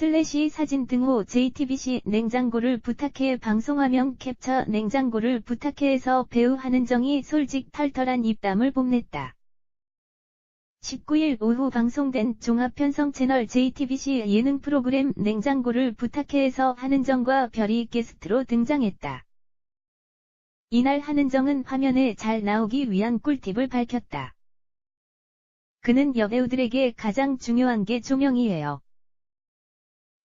슬래시 사진 등호 JTBC 냉장고를 부탁해 방송화면 캡처 냉장고를 부탁해에서 배우 한은정이 솔직 털털한 입담을 뽐냈다. 19일 오후 방송된 종합편성 채널 JTBC 예능 프로그램 냉장고를 부탁해에서 한은정과 별이 게스트로 등장했다. 이날 한은정은 화면에 잘 나오기 위한 꿀팁을 밝혔다. 그는 여배우들에게 가장 중요한 게 조명이에요.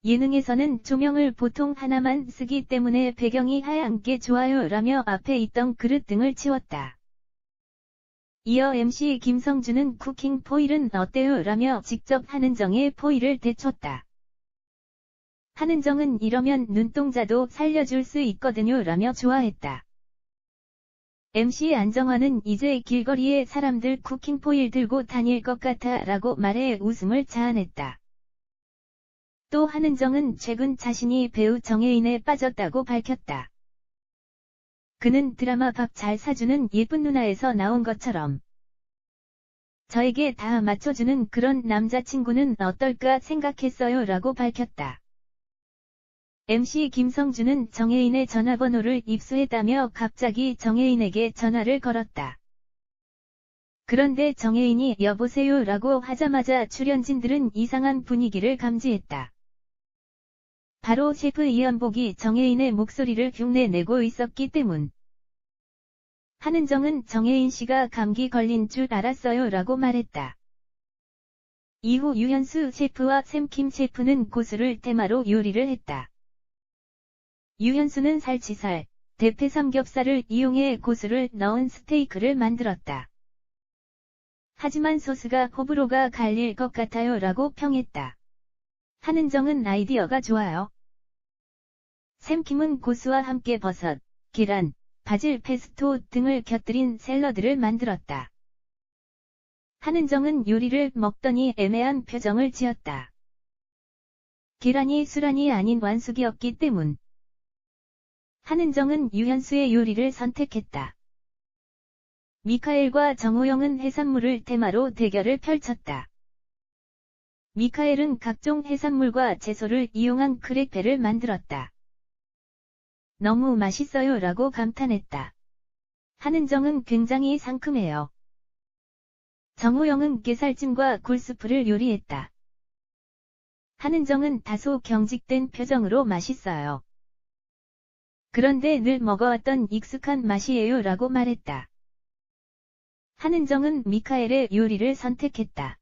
예능에서는 조명을 보통 하나만 쓰기 때문에 배경이 하얀 게 좋아요 라며 앞에 있던 그릇 등을 치웠다. 이어 MC 김성준은 쿠킹 포일은 어때요 라며 직접 한은정의 포일을 대쳤다. 한은정은 이러면 눈동자도 살려줄 수 있거든요 라며 좋아했다. MC 안정환은 이제 길거리에 사람들 쿠킹 포일 들고 다닐 것 같아 라고 말해 웃음을 자아냈다. 또 한은정은 최근 자신이 배우 정혜인에 빠졌다고 밝혔다. 그는 드라마 밥 잘 사주는 예쁜 누나에서 나온 것처럼 저에게 다 맞춰주는 그런 남자친구는 어떨까 생각했어요 라고 밝혔다. MC 김성준은 정혜인의 전화번호를 입수했다며 갑자기 정혜인에게 전화를 걸었다. 그런데 정혜인이 여보세요 라고 하자마자 출연진들은 이상한 분위기를 감지했다. 바로 셰프 이연복이 정혜인의 목소리를 흉내내고 있었기 때문. 한은정은 정혜인 씨가 감기 걸린 줄 알았어요 라고 말했다. 이후 유현수 셰프와 샘킴 셰프는 고수를 테마로 요리를 했다. 유현수는 살치살, 대패 삼겹살을 이용해 고수를 넣은 스테이크를 만들었다. 하지만 소스가 호불호가 갈릴 것 같아요 라고 평했다. 한은정은 아이디어가 좋아요. 샘킴은 고수와 함께 버섯, 계란, 바질 페스토 등을 곁들인 샐러드를 만들었다. 한은정은 요리를 먹더니 애매한 표정을 지었다. 계란이 수란이 아닌 완숙이었기 때문. 한은정은 유현수의 요리를 선택했다. 미카엘과 정호영은 해산물을 테마로 대결을 펼쳤다. 미카엘은 각종 해산물과 채소를 이용한 크레페를 만들었다. 너무 맛있어요 라고 감탄했다. 한은정은 굉장히 상큼해요. 정호영은 게살찜과 굴스프를 요리했다. 한은정은 다소 경직된 표정으로 맛있어요. 그런데 늘 먹어왔던 익숙한 맛이에요 라고 말했다. 한은정은 미카엘의 요리를 선택했다.